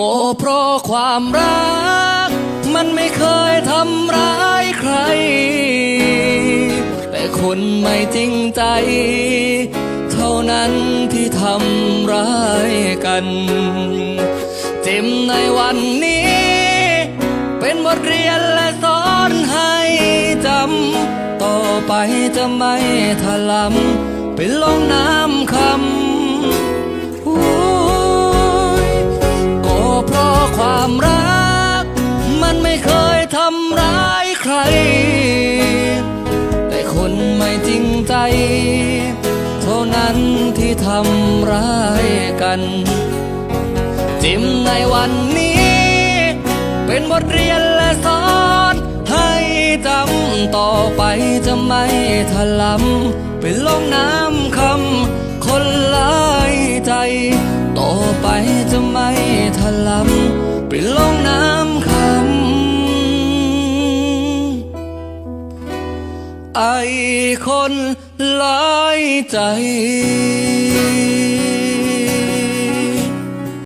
ก็เพราะความรัก มันไม่เคยทำร้ายใคร แต่คนไม่จริงใจ เท่านั้นที่ทำร้ายกัน เจ็บในวันนี้ เป็นบทเรียนและสอนให้จำ ต่อไปจะไม่ถลำไปลงน้ำคำำร้ายใคร แต่คนไม่จริงใจ เท่านั้นที่ทำร้ายกัน จิ้มในวันนี้ เป็นบทเรียนและสอนให้จำต่อไปจะไม่ถลำไปลงน้ำคำคนลายใจ ต่อไปจะไม่ถลำไปลงน้ำ ไอคนหลายใจ